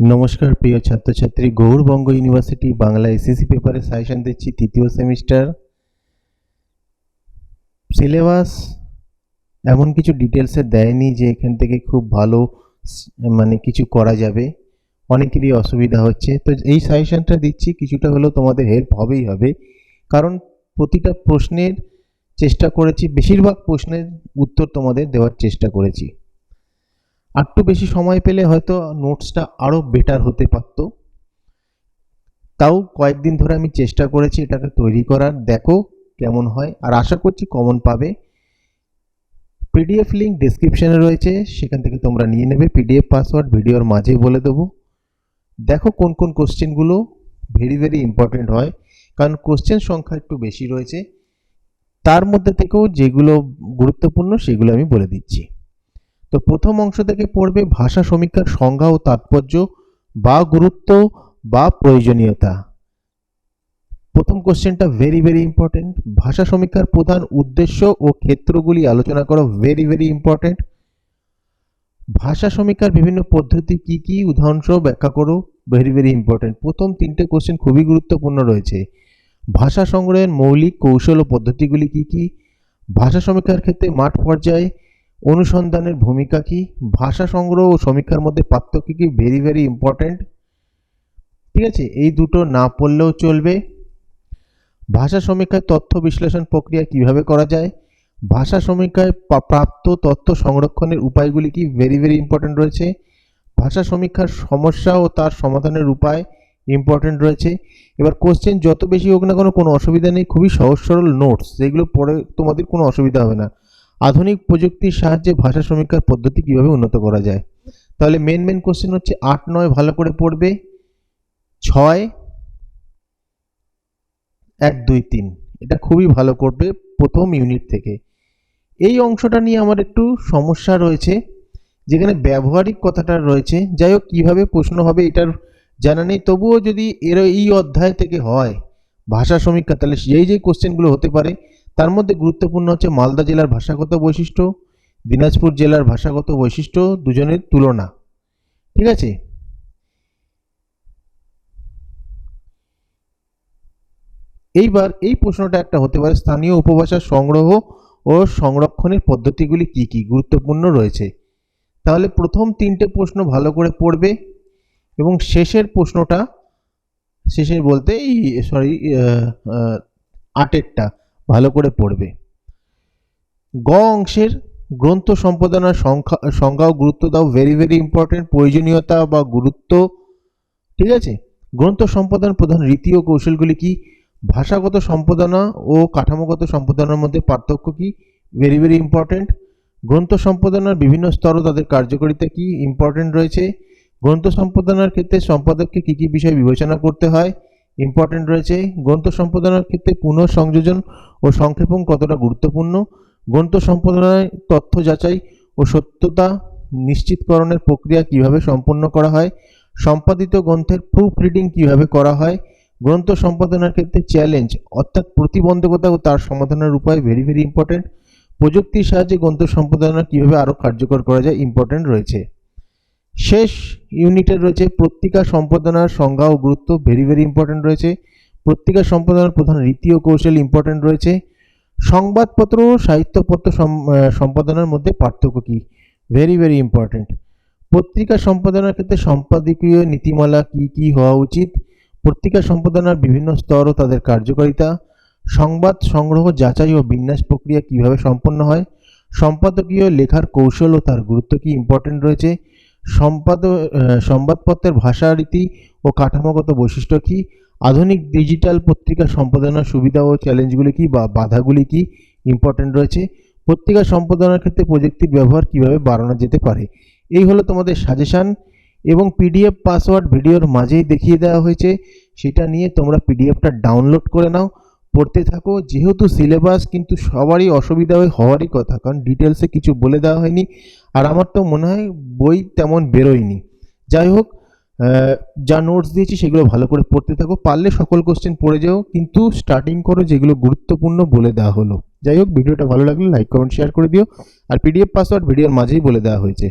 নমস্কার, প্রিয় ছাত্রছাত্রী, গৌরবঙ্গ ইউনিভার্সিটি বাংলা এসএসসি পেপারে সাজেশন দিচ্ছি তৃতীয় সেমিস্টার। সিলেবাস এমন কিছু ডিটেলসে দেয়নি যে এখান থেকে খুব ভালো মানে কিছু করা যাবে। অনেকেরই অসুবিধা হচ্ছে। তো এই সাজেশনটা দিচ্ছি, কিছুটা হলেও তোমাদের হেল্প হবেই হবে। কারণ প্রতিটা প্রশ্নের চেষ্টা করেছি, বেশিরভাগ প্রশ্নের উত্তর তোমাদের দেওয়ার চেষ্টা করেছি। আরটু বেশি সময় পেলে হয়তো নোটসটা আরও বেটার হতে পারত। তাও কয়েকদিন ধরে আমি চেষ্টা করেছি এটাকে তৈরি করার। দেখো কেমন হয়। আর আশা করছি কমন পাবে। পিডিএফ লিঙ্ক ডেসক্রিপশনে রয়েছে। সেখান থেকে তোমরা নিয়ে নেবে পিডিএফ পাসওয়ার্ড ভিডিওর মাঝে বলে দেবো। দেখো কোন কোন কোশ্চেনগুলো ভেরি ভেরি ইম্পর্টেন্ট হয়। কারণ কোশ্চেন সংখ্যা একটু বেশি রয়েছে। তার মধ্যে থেকেও যেগুলো গুরুত্বপূর্ণ সেগুলো আমি বলে দিচ্ছি। তো প্রথম অংশ থেকে পড়বে ভাষা সমীক্ষার সংজ্ঞা ও তাৎপর্য বা গুরুত্ব বা প্রয়োজনীয়তা। প্রথম কোশ্চেনটা ভেরি ভেরি ইম্পর্টেন্ট ভাষা সমীক্ষার প্রধান উদ্দেশ্য ও ক্ষেত্রগুলি আলোচনা করো ভেরি ভেরি ইম্পর্টেন্ট ভাষা সমীক্ষার বিভিন্ন পদ্ধতি কি কি? উদাহরণসহ ব্যাখ্যা করো ভেরি ভেরি ইম্পর্টেন্ট প্রথম তিনটে কোশ্চেন খুবই গুরুত্বপূর্ণ রয়েছে। ভাষা সংগ্রহের মৌলিক কৌশল ও পদ্ধতিগুলি কি কি? ভাষা সমীক্ষার ক্ষেত্রে মাঠ পর্যায়ে অনুসন্ধানের ভূমিকা কি? ভাষা সংগ্রহ ও সমীক্ষার মধ্যে পার্থক্য কি? ভেরি ভেরি ইম্পর্ট্যান্ট ঠিক আছে, এই দুটো না পড়লেও চলবে। ভাষা সমীক্ষায় তথ্য বিশ্লেষণ প্রক্রিয়া কীভাবে করা যায়? ভাষা সমীক্ষায় প্রাপ্ত তথ্য সংরক্ষণের উপায়গুলি কি? ভেরি ভেরি ইম্পর্ট্যান্ট রয়েছে। ভাষা সমীক্ষার সমস্যা ও তার সমাধানের উপায় ইম্পর্ট্যান্ট রয়েছে। এবার কোশ্চেন যত বেশি হোক না কোনো কোনো অসুবিধা নেই, খুবই সহজ সরল নোটস যেগুলো পড়ে তোমাদের কোনো অসুবিধা হবে না। আধুনিক প্রযুক্তির সাহায্যে ভাষা সমীক্ষার পদ্ধতি কীভাবে উন্নত করা যায়? তাহলে মেন মেন কোশ্চেন হচ্ছে আট, নয় ভালো করে পড়বে, ছয়, এক, দুই, তিন। এটা খুবই ভালো করবে প্রথম ইউনিট থেকে। এই অংশটা নিয়ে আমার একটু সমস্যা রয়েছে, যেখানে ব্যবহারিক কথাটা রয়েছে। যাই হোক, কীভাবে প্রশ্ন হবে এটার জানা নেই। তবুও যদি এর এই অধ্যায় থেকে হয় ভাষা সমীক্ষা, তাহলে যেই যেই কোশ্চেনগুলো হতে পারে তার মধ্যে গুরুত্বপূর্ণ হচ্ছে মালদা জেলার ভাষাগত বৈশিষ্ট্য, দিনাজপুর জেলার ভাষাগত বৈশিষ্ট্য দুজনের তুলনা। ঠিক আছে? এইবার এই প্রশ্নটা একটা হতে পারে, স্থানীয় উপভাষার সংগ্রহ ও সংরক্ষণের পদ্ধতিগুলি কি কি? গুরুত্বপূর্ণ রয়েছে। তাহলে প্রথম তিনটে প্রশ্ন ভালো করে পড়বে এবং শেষের প্রশ্নটা, শেষের বলতে এই সরি আটেরটা। ভালো করে পড়বে। গ অংশের গ্রন্থ সম্পাদনার সংখ্যা সংজ্ঞা ও গুরুত্ব দাও। ভেরি ভেরি ইম্পর্টেন্ট প্রয়োজনীয়তা বা গুরুত্ব, ঠিক আছে? গ্রন্থ সম্পাদন প্রধান রীতি ও কৌশলগুলি কি? ভাষাগত সম্পাদনা ও কাঠামোগত সম্পাদনার মধ্যে পার্থক্য কি? ভেরি ভেরি ইম্পর্টেন্ট গ্রন্থ সম্পাদনার বিভিন্ন স্তর তাদের কার্যকারিতা কি? ইম্পর্টেন্ট রয়েছে। গ্রন্থ সম্পাদনার ক্ষেত্রে সম্পাদককে কী কী বিষয় বিবেচনা করতে হয়? ইম্পর্টেন্ট রয়েছে, গ্রন্থ সম্পাদনার ক্ষেত্রে পুনঃসংযোজন ও সংক্ষেপণ কতটা গুরুত্বপূর্ণ? গ্রন্থ সম্পাদনায় তথ্য যাচাই ও সত্যতা নিশ্চিতকরণের প্রক্রিয়া কীভাবে সম্পন্ন করা হয়? সম্পাদিত গ্রন্থের প্রুফ রিডিং কীভাবে করা হয়? গ্রন্থ সম্পাদনার ক্ষেত্রে চ্যালেঞ্জ অর্থাৎ প্রতিবন্ধকতা ও তার সমাধানের উপায় ভেরি ভেরি ইম্পর্টেন্ট প্রযুক্তির সাহায্যে গ্রন্থ সম্পাদনা কীভাবে আরও কার্যকর করা যায় ইম্পর্টেন্ট রয়েছে। শেষ ইউনিটে রয়েছে পত্রিকা সম্পাদনার সংজ্ঞা ও গুরুত্ব ভেরি ভেরি ইম্পর্টেন্ট রয়েছে। পত্রিকা সম্পাদনার প্রধান রীতি ও কৌশল ইম্পর্টেন্ট রয়েছে। সংবাদপত্র ও সাহিত্যপত্র সম্পাদনার মধ্যে পার্থক্য কী? ভেরি ভেরি ইম্পর্টেন্ট পত্রিকা সম্পাদনার ক্ষেত্রে সম্পাদকীয় নীতিমালা কি কি হওয়া উচিত? পত্রিকা সম্পাদনার বিভিন্ন স্তর ও তাদের কার্যকারিতা। সংবাদ সংগ্রহ, যাচাই ও বিন্যাস প্রক্রিয়া কীভাবে সম্পন্ন হয়? সম্পাদকীয় লেখার কৌশল ও তার গুরুত্ব কি ইম্পর্টেন্ট রয়েছে? সম্পাদ সংবাদপত্রের ভাষা রীতি ও কাঠামোগত বৈশিষ্ট্য কি? আধুনিক ডিজিটাল পত্রিকা সম্পাদনার সুবিধা ও চ্যালেঞ্জগুলি কি বা বাধাগুলি কি ইম্পর্টেন্ট রয়েছে? পত্রিকা সম্পাদনার ক্ষেত্রে প্রযুক্তির ব্যবহার কীভাবে বাড়ানো যেতে পারে? এই হলো তোমাদের সাজেশান এবং পিডিএফ পাসওয়ার্ড ভিডিওর মাঝেই দেখিয়ে দেওয়া হয়েছে। সেটা নিয়ে তোমরা পিডিএফটা ডাউনলোড করে নাও। পড়তে থাকো। যেহেতু সিলেবাস কিন্তু সবারই অসুবিধা হয়ে, হওয়ারই কথা, কারণ ডিটেলসে কিছু বলে দেওয়া হয়নি। আর আমার তো মনে হয় বই তেমন বেরোয়নি। যাই হোক যা নোটস দিয়েছি সেগুলো ভালো করে পড়তে থাকো। পারলে সকল কোশ্চেন পড়ে যাও, কিন্তু স্টার্টিং করো যেগুলো গুরুত্বপূর্ণ বলে দেওয়া হলো। যাই হোক, ভিডিওটা ভালো লাগলে লাইক কমেন্ট শেয়ার করে দিও। আর পিডিএফ পাসওয়ার্ড ভিডিওর মাঝেই বলে দেওয়া হয়েছে।